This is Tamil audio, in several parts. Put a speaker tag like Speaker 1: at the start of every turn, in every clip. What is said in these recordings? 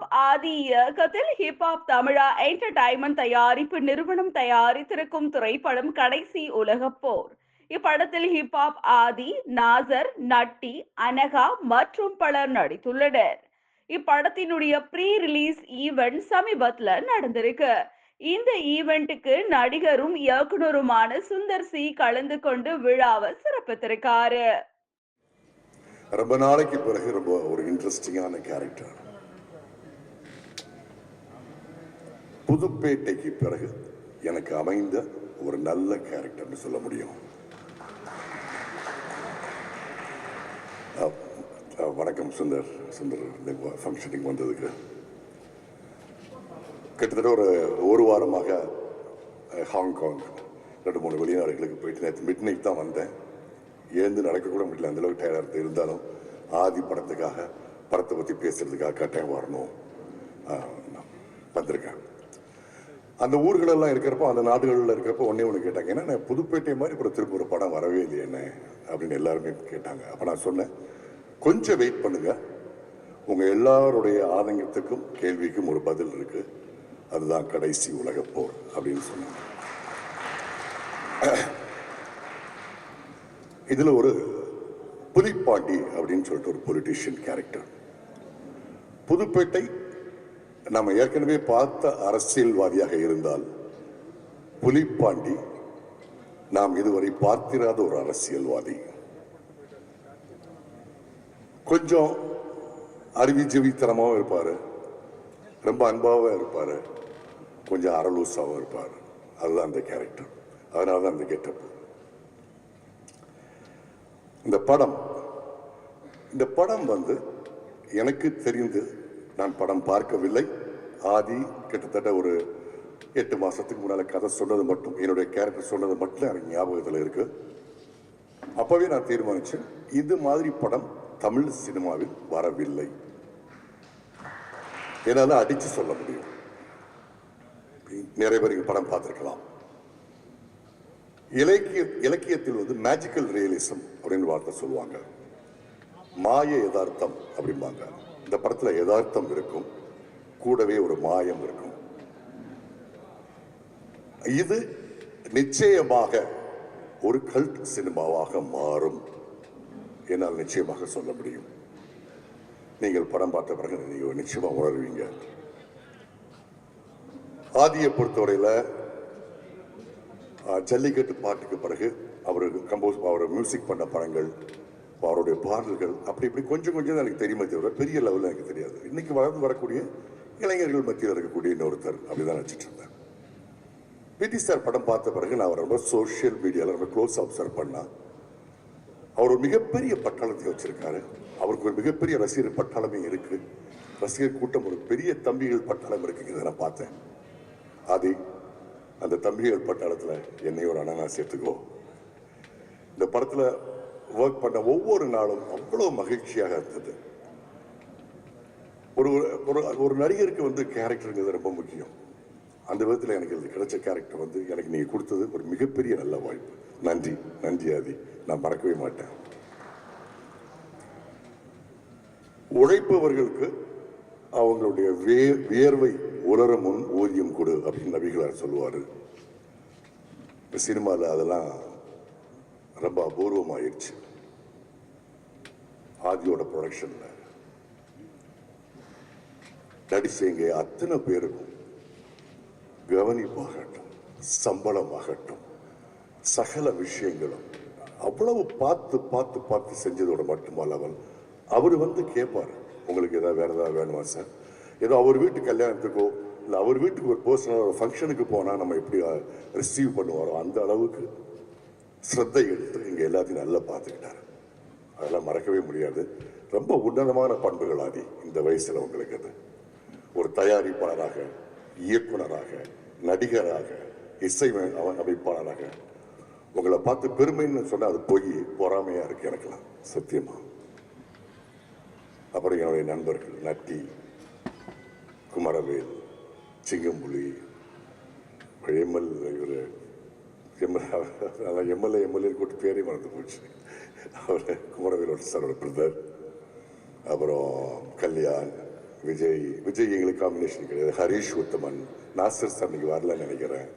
Speaker 1: ஹிப்ஹாப் ஆதி இயக்கத்தில் ஹிப்ஹாப் தமிழா என்டர்டைன்மெண்ட் தயாரிப்பு நிறுவனம் தயாரித்திருக்கும் திரைப்படம் கடைசி உலக போர். இப்படத்தில் ஹிப்ஹாப் ஆதி நாசர் நட்டி அனகா மற்றும் பலர் நடித்துள்ளனர். இப்படத்தினுடைய ப்ரீ ரிலீஸ் ஈவெண்ட் சமீபத்தில் நடந்திருக்கு. இந்த ஈவெண்ட்டுக்கு நடிகரும் இயக்குனருமான சுந்தர் சி கலந்து கொண்டு விழாவை சிறப்பித்திருக்காரு.
Speaker 2: ரொம்ப நாளைக்கு பிறகு ரொம்ப ஒரு இன்ட்ரெஸ்டிங்கான கேரக்டர் புதுப்பேட்டைக்கு பிறகு எனக்கு அமைந்த ஒரு நல்ல கேரக்டர்னு சொல்ல முடியும். வணக்கம் சுந்தர். சுந்தர் இந்த ஃபங்க்ஷனுக்கு வந்ததுக்கு. கிட்டத்தட்ட ஒரு ஒரு வாரமாக ஹாங்காங் ரெண்டு மூணு வெளிநாடுகளுக்கு போயிட்டு நேற்று மிட் நைட் தான் வந்தேன். ஏந்து நடக்கக்கூட முடியல அந்தளவுக்கு டயர்டாக இருந்து இருந்தாலும் ஆதி படத்துக்காக படத்தை பற்றி பேசுகிறதுக்காக கட்டாயம் வரணும். வந்திருக்கேன். அந்த ஊர்களெல்லாம் இருக்கிறப்போ அந்த நாடுகளில் இருக்கிறப்போ ஒன்றே ஒன்று கேட்டாங்க. என்ன புதுப்பேட்டை மாதிரி ஒரு திரும்ப ஒரு படம் வரவே இல்லை என்ன அப்படின்னு எல்லாருமே கேட்டாங்க. அப்போ நான் சொன்னேன் கொஞ்சம் வெயிட் பண்ணுங்கள் உங்கள் எல்லாருடைய ஆதங்கத்துக்கும் கேள்விக்கும் ஒரு பதில் இருக்குது அதுதான் கடைசி உலகப் போர் அப்படின்னு சொன்னாங்க. இதில் ஒரு புலிப்பாண்டி அப்படின்னு சொல்லிட்டு ஒரு பொலிட்டிஷியன் கேரக்டர் புதுப்பேட்டை நம்ம ஏற்கனவே பார்த்த அரசியல்வாதியாக இருந்தால் புலிப்பாண்டி நாம் இதுவரை பார்த்திராத ஒரு அரசியல்வாதி. கொஞ்சம் அறிவிஜீவித்தனமாகவும் இருப்பார். ரொம்ப அன்பாகவும் இருப்பார். கொஞ்சம் அரலூசாகவும் இருப்பார். அதுதான் அந்த கேரக்டர் அதனால தான் அந்த கெட்டப் இந்த படம் இந்த படம் வந்து எனக்கு தெரிந்து நான் படம் பார்க்கவில்லை. ஆதி கிட்டத்தட்ட ஒரு எட்டு மாசத்துக்கு முன்னால கதை சொன்னது மட்டும் என்னுடைய கேரக்டர் சொன்னது மட்டும் எனக்கு ஞாபகத்தில் இருக்கு. அப்பவே நான் தீர்மானிச்சேன் இது மாதிரி படம் தமிழ் சினிமாவில் வரவில்லை. என்னால அடிச்சு சொல்ல முடியும். நிறைய பேர் படம் பார்த்துருக்கலாம். இலக்கிய இலக்கியத்தில் வந்து மேஜிக்கல் ரியலிசம் அப்படின்னு வார்த்தை சொல்லுவாங்க. மாய யதார்த்தம் அப்படிம்பாங்க. இந்த படத்தில் யதார்த்தம் இருக்கும். கூடவே ஒரு மாயம் இருக்கும் இது நிச்சயமாக ஒரு கல்ட் சினிமாவாக மாறும் என்னால் நிச்சயமாக சொல்ல முடியும். நீங்கள் படம் பார்த்த பிறகு நீங்கள் நிச்சயமாக உணர்வீங்க. ஆதியை பொறுத்தவரையில் ஜல்லிக்கட்டு பாட்டுக்கு பிறகு அவர் கம்போஸ் அவர் மியூசிக் பண்ண படங்கள் அவருடைய பாடல்கள் அப்படி இப்படி கொஞ்சம் கொஞ்சம் தான் எனக்கு தெரியுமே தவிர பெரிய லெவலில் எனக்கு தெரியாது. இன்னைக்கு வளர்ந்து வரக்கூடிய இளைஞர்கள் மத்தியில் இருக்கக்கூடிய இன்னொருத்தர் அப்படிதான் நினச்சிட்டு இருந்தேன். பிடி சார் படம் பார்த்த பிறகு நான் அவரோட சோஷியல் மீடியாவில் அவரை க்ளோஸ் அப்சர்வ் பண்ணா அவர் ஒரு மிகப்பெரிய பட்டாளத்தை வச்சிருக்காரு. அவருக்கு ஒரு மிகப்பெரிய ரசிகர் பட்டாளமே இருக்கு. ரசிகர் கூட்டம் ஒரு பெரிய தம்பிகள் பட்டாளம் இருக்குங்கிறத நான் பார்த்தேன். அது அந்த தம்பிகள் பட்டாளத்தில் என்னை ஒரு அண்ணனா சேர்த்துக்கோ. இந்த படத்தில் ஒர்க் பண்ண ஒவ்வொரு நாளும் அவ்வளோ மகிழ்ச்சியாக இருந்தது. ஒரு ஒரு ஒரு நடிகருக்கு வந்து கேரக்டருங்கிறது ரொம்ப முக்கியம். அந்த விதத்தில் எனக்கு இது கிடைச்ச கேரக்டர் வந்து எனக்கு நீங்கள் கொடுத்தது ஒரு மிகப்பெரிய நல்ல வாய்ப்பு. நன்றி. நன்றி ஆதி. நான் மறக்கவே மாட்டேன். உழைப்பவர்களுக்கு அவங்களுடைய வே வியர்வை உலர முன் ஊதியம் கொடு அப்படின்னு நபிகளார் சொல்லுவார். இந்த சினிமாவில் அதெல்லாம் ரொம்ப அபூர்வமாயிருச்சு. ஆதியோட ப்ரொடக்ஷனில் நடிசைங்க அத்தனை பேருக்கும் கவனிப்பாகட்டும் சம்பளமாகட்டும் சகல விஷயங்களும். அவ்வளவு பார்த்து பார்த்து பார்த்து செஞ்சதோட மட்டுமல்லாமல் அவர் வந்து கேட்பார் உங்களுக்கு ஏதாவது வேற ஏதாவது வேணுமா சார்? ஏதோ அவர் வீட்டு கல்யாணத்துக்கோ இல்லை அவர் வீட்டுக்கு ஒரு பர்சனல் ஒரு ஃபங்க்ஷனுக்கு போனால் நம்ம எப்படி ரிசீவ் பண்ணுவாரோ அந்த அளவுக்கு ஸ்ரத்தை எடுத்து இங்கே எல்லாத்தையும் நல்லா பார்த்துக்கிட்டாரு. அதெல்லாம் மறக்கவே முடியாது. ரொம்ப உன்னதமான பண்புகள் ஆதி இந்த வயசில் உங்களுக்கு அது. ஒரு தயாரிப்பாளராக இயக்குனராக நடிகராக இசை அமைப்பாளராக. உங்களை பார்த்து பெருமைன்னு சொன்னால் அது போய் பொறாமையாக இருக்கு எனக்கெல்லாம் சத்தியமாக அப்புறம் என்னுடைய நண்பர்கள் நட்டி குமரவேல் சிங்கம்புலி எம்எல் இவர் எம்எல்ஏ எம்எல்ஏ எம்எல்ஏ கூட்டு பேரே மறந்து போச்சு. அவர் குமரவேலோட சாரோட பிரதர். அப்புறம் கல்யாண் விஜய் விஜய் எங்களுக்கு காம்பினேஷன் கிடையாது. ஹரிஷ் உத்தமன் நாசர் சார் வரலன்னு நினைக்கிறேன்.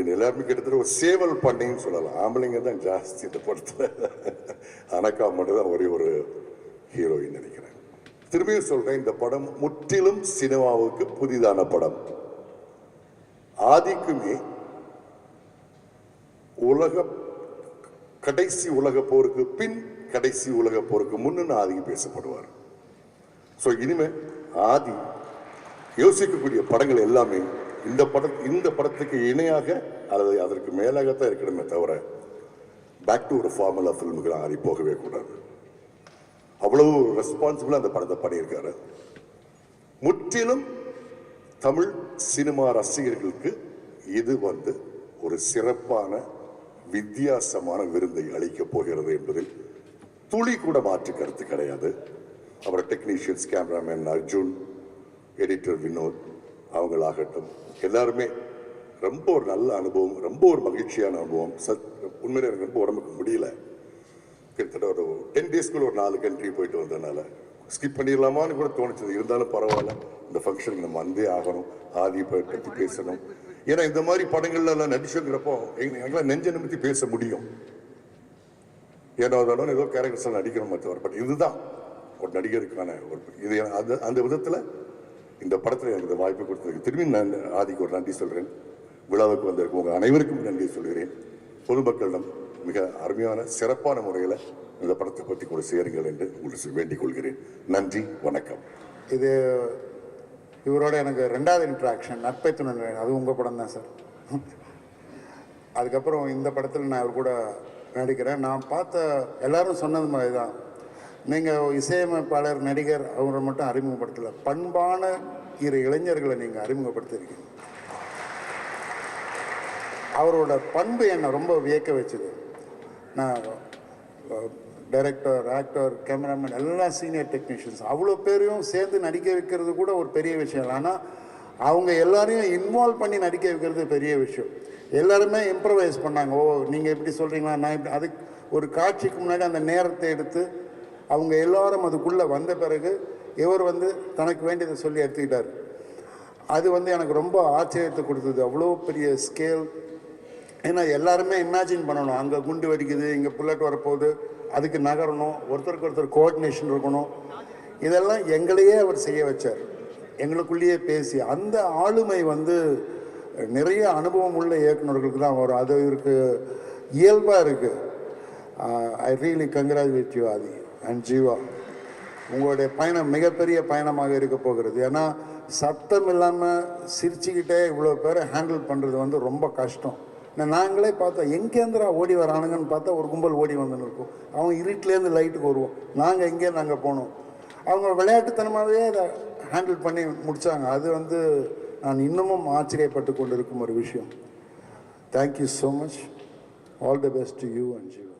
Speaker 2: இது எல்லாருமே கிட்டத்தட்ட ஒரு சேவல் பண்ணைன்னு சொல்லலாம். ஆம்பளைங்க தான் ஜாஸ்தி இந்த படத்தில். அனக்கா மட்டும் தான் ஒரே ஒரு ஹீரோயின் நினைக்கிறேன். திரும்பியும் சொல்கிறேன் இந்த படம் முற்றிலும் சினிமாவுக்கு புதிதான படம். ஆதிக்குமே உலக கடைசி உலக போருக்கு பின் கடைசி உலக போருக்கு முன்னு ஆதிக்கு பேசப்படுவார். ஸோ இனிமே ஆதி யோசிக்கக்கூடிய படங்கள் எல்லாமே இந்த படம் இந்த படத்துக்கு இணையாக அல்லது அதற்கு மேலாகத்தான் இருக்கணுமே தவிர பேக் டு ஒரு ஃபார்முலா ஃபில்முக்கு ஆறி போகவே கூடாது. அவ்வளவு ரெஸ்பான்சிபிளாக அந்த படத்தை பண்ணியிருக்காரு. முற்றிலும் தமிழ் சினிமா ரசிகர்களுக்கு இது வந்து ஒரு சிறப்பான வித்தியாசமான விருந்தை அளிக்கப் போகிறது என்பதில் துளி கூட மாற்று கருத்து கிடையாது. அப்புறம் technicians cameraman Arjun editor Vinod அவங்களாகட்டும். எல்லாருமே ரொம்ப ஒரு நல்ல அனுபவம் ரொம்ப ஒரு மகிழ்ச்சியான அனுபவம். சத் உண்மையிலே எனக்கு ரொம்ப உடம்புக்கு முடியல. கிட்டத்தட்ட ஒரு டென் டேஸ்க்குள்ள ஒரு நாலு கண்ட்ரி போயிட்டு வந்ததுனால. ஸ்கிப் பண்ணிடலாமான்னு கூட தோணுச்சது இருந்தாலும் பரவாயில்ல. இந்த ஃபங்க்ஷனுக்கு நம்ம வந்தே ஆகணும். ஆதி பற்றி பேசணும். ஏன்னா இந்த மாதிரி படங்கள்லாம் நடிச்சுங்கிறப்போ எங்க- எங்களால் நெஞ்ச நிமித்தி பேச முடியும். ஏன்னா அதோட ஏதோ கேரக்டர்ஸ் நடிக்கணும் மற்றவர் பட் இதுதான். ஒரு நடிகருக்கான ஒரு இது அந்த அந்த விதத்தில் இந்த படத்தில் எனக்கு இந்த வாய்ப்பு கொடுத்ததுக்கு திரும்பி நான் ஆதிக்கு ஒரு நன்றி சொல்கிறேன் விழாவுக்கு வந்திருக்கும் உங்கள் அனைவருக்கும் நன்றி சொல்கிறேன். பொதுமக்களிடம் மிக அருமையான சிறப்பான முறையில் இந்த படத்தை பற்றி கூட சேருங்கள் என்று உங்களுக்கு வேண்டிக் கொள்கிறேன். நன்றி வணக்கம்.
Speaker 3: இது இவரோட எனக்கு ரெண்டாவது இன்ட்ராக்ஷன் நட்பை துணை அது உங்கள் படம் தான் சார். அதுக்கப்புறம் இந்த படத்தில் நான் இவர் கூட நடிக்கிறேன். நான் பார்த்த எல்லாரும் சொன்னது மாதிரி தான் நீங்கள் இசையமைப்பாளர் நடிகர் அவரை மட்டும் அறிமுகப்படுத்தல. பண்பான இரு இளைஞர்களை நீங்கள் அறிமுகப்படுத்திருக்கீங்க. அவரோட பண்பு என்னை? ரொம்ப வியக்க வச்சுது. நான் டைரக்டர் ஆக்டர் கேமராமேன் எல்லாம் சீனியர் டெக்னீஷியன்ஸ் அவ்வளோ பேரையும் சேர்ந்து நடிக்க வைக்கிறது கூட ஒரு பெரிய விஷயம் இல்லை. ஆனால் அவங்க எல்லாரையும் இன்வால்வ் பண்ணி நடிக்க வைக்கிறது பெரிய விஷயம். எல்லாருமே இம்ப்ரவைஸ் பண்ணாங்க. ஓ நீங்கள் இப்படி சொல்கிறீங்களா நான் இப்படி அதுக்கு ஒரு காட்சிக்கு முன்னாடி அந்த நேரத்தை எடுத்து அவங்க எல்லாரும் அதுக்குள்ளே வந்த பிறகு இவர் வந்து தனக்கு வேண்டியதை சொல்லி எடுத்துக்கிட்டார். அது வந்து எனக்கு ரொம்ப ஆச்சரியத்தை கொடுத்தது. அவ்வளோ பெரிய ஸ்கேல் ஏன்னா எல்லாருமே இமேஜின் பண்ணணும். அங்கே குண்டு வெடிக்குது இங்கே புல்லட் வரப்போகுது அதுக்கு நகரணும் ஒருத்தருக்கு ஒருத்தர் கோஆர்டினேஷன் இருக்கணும். இதெல்லாம் எங்களையே அவர் செய்ய வச்சார். எங்களுக்குள்ளேயே பேசி அந்த ஆளுமை வந்து நிறைய அனுபவம் உள்ள இயக்குநர்களுக்கு தான் வரும். அது இவருக்கு இயல்பாக இருக்குது I really congratulate you Aadhi. And Jeeva உங்களுடைய பயணம் மிகப்பெரிய பயணமாக இருக்க போகிறது. ஏன்னா சத்தம் இல்லாமல் சிரிச்சுக்கிட்டே இவ்வளோ பேரை ஹேண்டில் பண்ணுறது வந்து ரொம்ப கஷ்டம். நாங்களே பார்த்தோம் எங்கேருந்துடா ஓடி வரானுங்கன்னு பார்த்தா ஒரு கும்பல் ஓடி வந்துன்னு இருக்கும். அவங்க இருட்டிலேருந்து லைட்டுக்கு வருவோம். நாங்கள் எங்கே அங்கே போனோம்? அவங்க விளையாட்டுத்தனமாகவே அதை ஹேண்டில் பண்ணி முடித்தாங்க அது வந்து நான் இன்னமும் ஆச்சரியப்பட்டு கொண்டு இருக்கும் ஒரு விஷயம். Thank you so much all the best to you and Jeeva